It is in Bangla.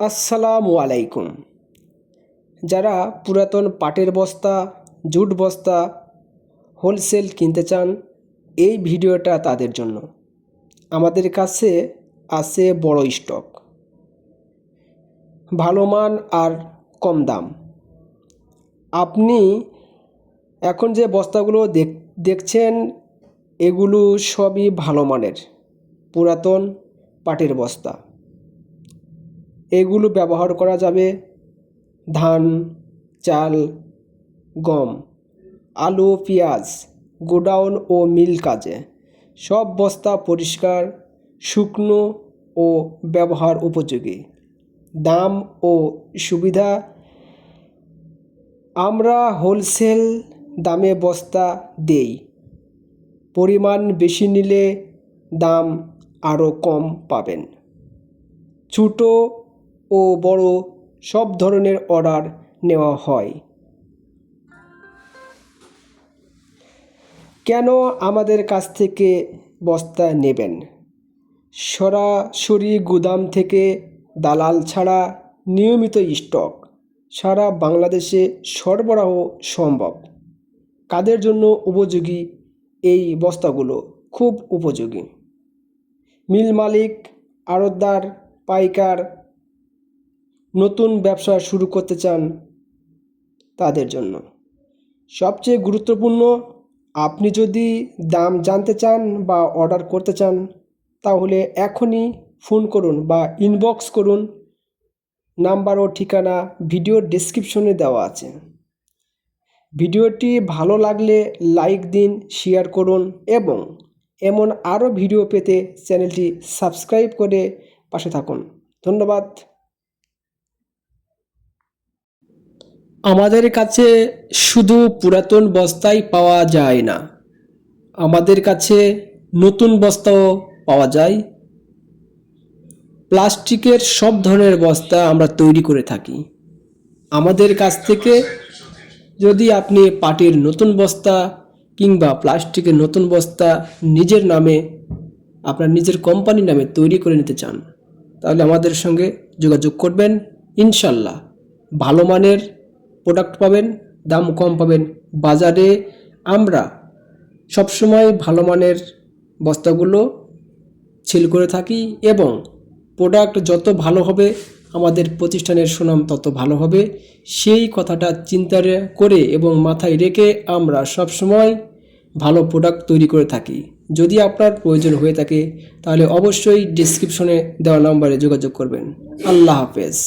আসসালামু আলাইকুম। যারা পুরাতন পাটের বস্তা, জুট বস্তা, হোলসেল কিনতে চান, এই ভিডিওটা তাদের জন্য। আমাদের কাছে আছে বড় স্টক। ভালো মান আর কম দাম। আপনি এখন যে বস্তাগুলো দেখ, দেখছেন, এগুলো সবই ভালো মানের, পুরাতন পাটের বস্তা। এগুলো ব্যবহার করা যাবে ধান, চাল, গম, আলু, পেঁয়াজ, গোডাউন ও মিল কাজে। সব বস্তা পরিষ্কার, শুকনো ও ব্যবহার উপযোগী। দাম ও সুবিধা, আমরা হোলসেল দামে বস্তা দেই। পরিমাণ বেশি নিলে দাম আরও কম পাবেন। ছোটো ও বড় সব ধরনের অর্ডার নেওয়া হয়। কেন আমাদের কাছ থেকে বস্তা নেবেন? সরাসরি গুদাম থেকে দালাল ছাড়া নিয়মিত স্টক সারা বাংলাদেশে সরবরাহ সম্ভব। কাদের জন্য উপযোগী এই বস্তাগুলো? খুব উপযোগী। মিল মালিক, আড়তদার, পাইকার নতুন ব্যবসা শুরু করতে চান তাদের জন্য। সবচেয়ে গুরুত্বপূর্ণ, আপনি যদি দাম জানতে চান বা অর্ডার করতে চান, তাহলে এখনই ফোন করুন বা ইনবক্স করুন। নাম্বার ও ঠিকানা ভিডিওর ডেসক্রিপশনে দেওয়া আছে। ভিডিওটি ভালো লাগলে লাইক দিন শেয়ার করুন এবং এমন আরও ভিডিও পেতে চ্যানেলটি সাবস্ক্রাইব করে পাশে থাকুন। ধন্যবাদ। আমাদের কাছে শুধু পুরাতন বস্তাই পাওয়া যায় না। আমাদের কাছে নতুন বস্তাও পাওয়া যায়। প্লাস্টিকের সব ধরনের বস্তা আমরা তৈরি করে থাকি। আমাদের কাছ থেকে যদি আপনি পাটির নতুন বস্তা কিংবা প্লাস্টিকের নতুন বস্তা নিজের নামে, আপনার নিজের কোম্পানির নামে তৈরি করে নিতে চান, তাহলে আমাদের সঙ্গে যোগাযোগ করবেন। ইনশাল্লাহ, ভালো মানের প্রোডাক্ট পাবেন, দাম কম পাবেন। বাজারে আমরা সবসময় ভালো মানের বস্তাগুলো ছিল করে থাকি এবং প্রোডাক্ট যত ভালো হবে, আমাদের প্রতিষ্ঠানের সুনাম তত ভালো হবে। সেই কথাটা চিন্তা করে এবং মাথায় রেখে আমরা সবসময় ভালো প্রোডাক্ট তৈরি করে থাকি। যদি আপনার প্রয়োজন হয়ে থাকে, তাহলে অবশ্যই ডিসক্রিপশনে দেওয়া নম্বরে যোগাযোগ করবেন। আল্লাহ হাফেজ।